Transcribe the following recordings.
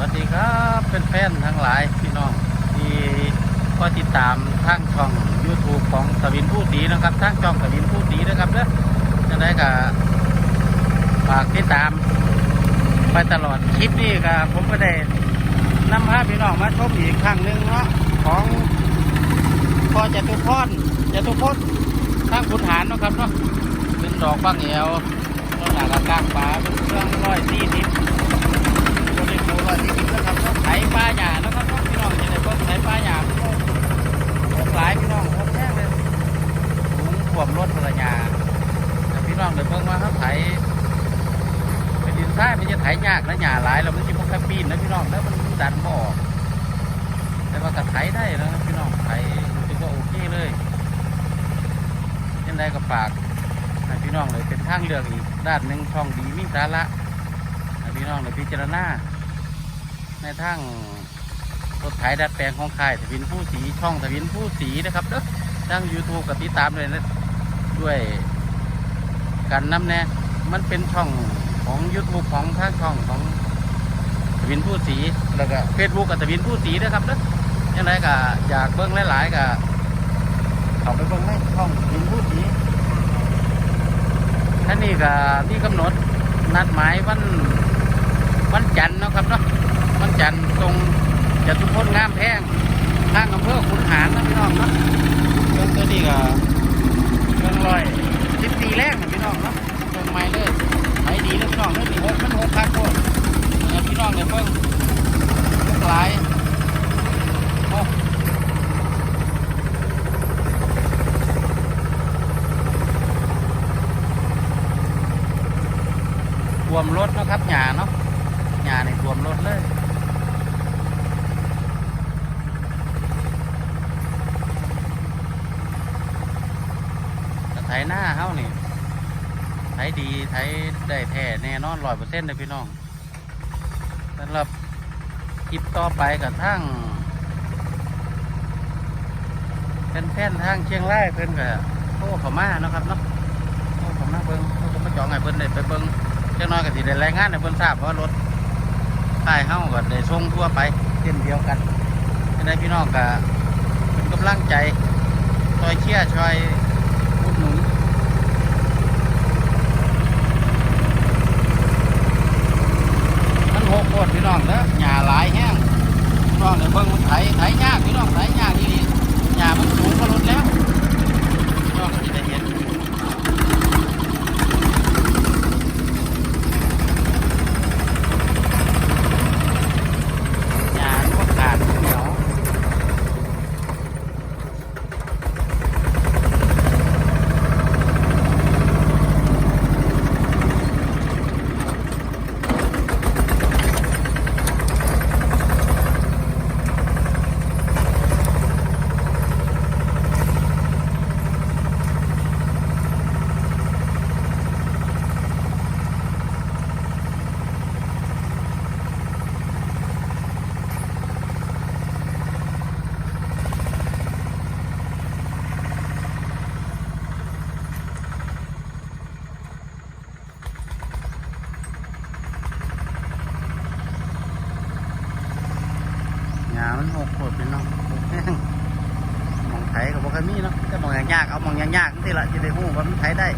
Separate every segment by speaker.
Speaker 1: วัสดีครับเป็นแฟนทั้งหลายพี่น้องที่ก็ติดตามทางช่อง YouTube ของสวินผู้ดีนะครับทางช่องสวินผู้ดีนะครับเด้อจะได้กับฝากติดตาม ไปตลอดคลิปนี้ก็ผมก็ได้นำพาพพี่น้องมาชมอีกครั้งหนึ่งเนาะของพ่อจตุพรจตุพจน์ทางขุนหารนะครับเนาะเป็นดอกบางเอวต้นหนากกลางป่าเป็นเครื่องร้อยสี่สิบ ตัวนี้ปูร้อยสี่สิบนะครับต้องไถปลาหยาแล้วก็ต้องพี่น้องจะได้เพิ่มไถปลาหยาพี่น้องพวกหลายพี่น้องพวกแท้เลยถุงขวมรถภรรยาแต่ พี่น้องเดี๋ยวเพิ่งมาเขาไถเป็นดินทรายมันจะไถยากและหยาหลายแล้วมันจะพวกแค่ปีนนะพี่น้องแล้วมันดันบ่ออกแต่ว่าก็ไถได้นะพี่น้องไถรู้สึกว่าโอเคเลยยังไงก็ฝากพี่น้องเลยเป็นทางเลือกอีกด้านหนึ่งช่องดีมีสาระพี่น้องได้พิจารณาในทางรถไถดัดแปลงของค่ายทวินผู้สีช่องทวินผู้สีนะครับเด้อทาง YouTube กับติดตามเลยนะด้วย กันน้ำแน่มันเป็นช่องของ YouTube ของทางช่องของทวินผู้สีแล้วก็ Facebook กับทวินผู้สีนะครับเด้อยังไงก็อยากเบิ้งหลายๆก็เข้าไปเบิ้งในช่องทวินผู้สีท่านนี้ก็ที่กำหนดนัดหมายวันวันจันทร์นะครับเนาะวันจันทร์ตรงจตุพลงามแพงทางอำเภอขุนหารนะพี่น้องเนาะเรื่องตัวนี้ก็เรื่องลอย ตีแรกนะพี่น้องเนาะเครื่องใหม่เลยไหดีเลยพี่น้องเลยดีหกมันหกคันโคตรเนี่ยพี่น้องเนี่ยเพิ่งเพิ่งหลายโอ้รวมรถเนาะครับหยาเนาะหยาในรวมรถเลยแต่ไถหน้าเฮานี่ ไถดีไถได้แท้แน่นอนร้อยเปอร์เซ็นต์เลยพี่น้องสำหรับคลิปต่อไปกับทั้งเป็นแฟนๆทางเชียงรายเพิ่นก็โทรเข้ามาเนาะครับเนาะโทรเขามาเบิ่งโทรเขามาจองให้เพิ่นได้ไปเบิ่งจังน้อยก็สิได้รายงานให้เพิ่นทราบว่ารถค่ายเฮาก็ได้ส่งทั่วไปเช่นเดียวกันจะได้พี่น้องก็เป็นกำลังใจช่วยเชียร์ช่วย อุดหนุน มันหกโคตรพี่น้องเด้อหญ้าหลายแห้งพี่น้องเดี๋ยวเบิ่งมันไถไถยากพี่น้องไถยากที่นี่หญ้ามันสูงก็ลดแล้วพี่น้องก็จะได้เห็นหญ้ามันก็ขาดเหนียว หญ้ามันห เนาะมองไถกับบ่เคยมีเนาะแต่มองยากๆเอามองยากๆนี่แหละจะได้หู้ว่ามันไถได้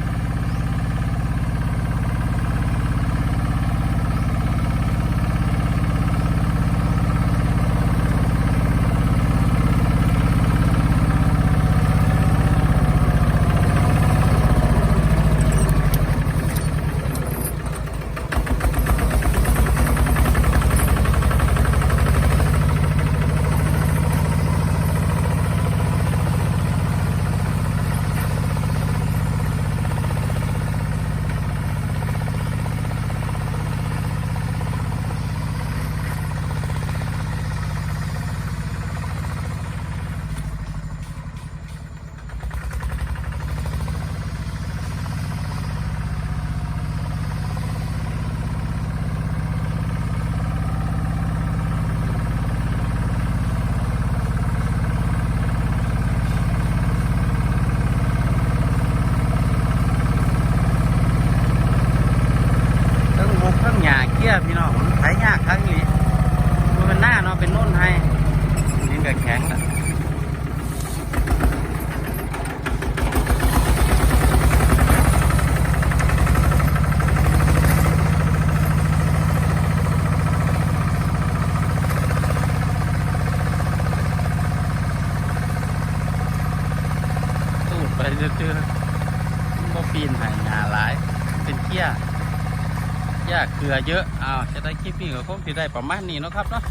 Speaker 1: ทั้งหกทั้งหยาเกี้ยพี่น้องมันไถยากครั้งนี้ แข็งแล้วสูดไปเจอๆบ่ปีนหายงาหลาย เป็นเขี้ยหญ้าเกลือเยอะอ้าวจะได้คลิปนี้ก็คงจะได้ประมาณนี้เนาะครับเนาะ